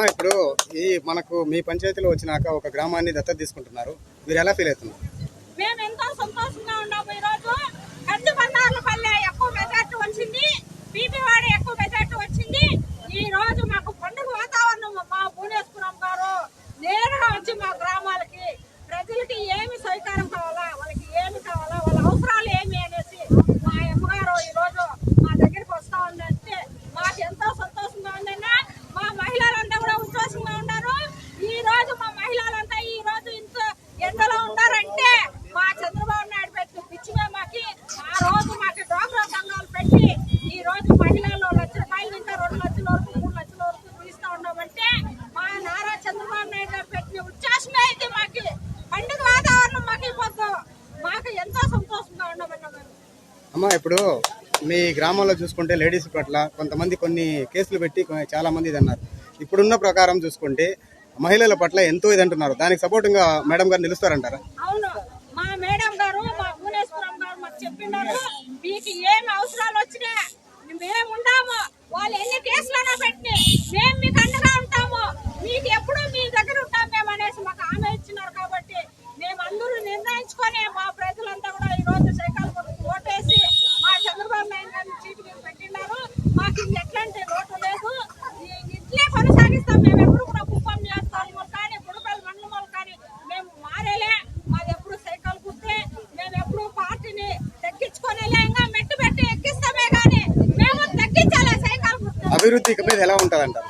అమ్మా ఇప్పుడు ఈ మనకు మీ పంచాయతీలో వచ్చినాక ఒక గ్రామాన్ని దత్తత తీసుకుంటున్నారు. మీరు ఎలా ఫీల్ అవుతున్నారు? మేము ఎంతో సంతోషంగా ఉన్నాము ఈరోజు. కంది ఎక్కువ మెజార్టీ వచ్చింది. బీపీవాడ ఎక్కువ మెజార్టీ వచ్చింది. అమ్మ ఇప్పుడు మీ గ్రామంలో చూసుకుంటే లేడీస్ పట్ల కొంతమంది కొన్ని కేసులు పెట్టి చాలామంది ఇది అన్నారు. ఇప్పుడున్న ప్రకారం చూసుకుంటే మహిళల పట్ల ఎంతో ఇది అంటున్నారు. దానికి సపోర్టింగ్గా మేడం గారు నిలుస్తారంటారా? మా మేడం గారు మా భువనేశ్వరం గారు మాకు చెప్పినారు. మీకు ఏం అవసరాలు వచ్చినా చేస్తాం. మేము ఎప్పుడు కూడా కుప్పం చేస్తాం. కానీ బుడపల్లి మండలం కానీ మేము మారేలే. మాది ఎప్పుడు సైకిల్ కుత్తే మేము ఎప్పుడు పార్టీని తగ్గించుకోనేలే ఇంకా మెట్టు పెట్టి ఎక్కిస్తామే కానీ మేము తగ్గించాలి సైకిల్ అభివృద్ధి ఇకపై ఎలా ఉంటుందంటారు?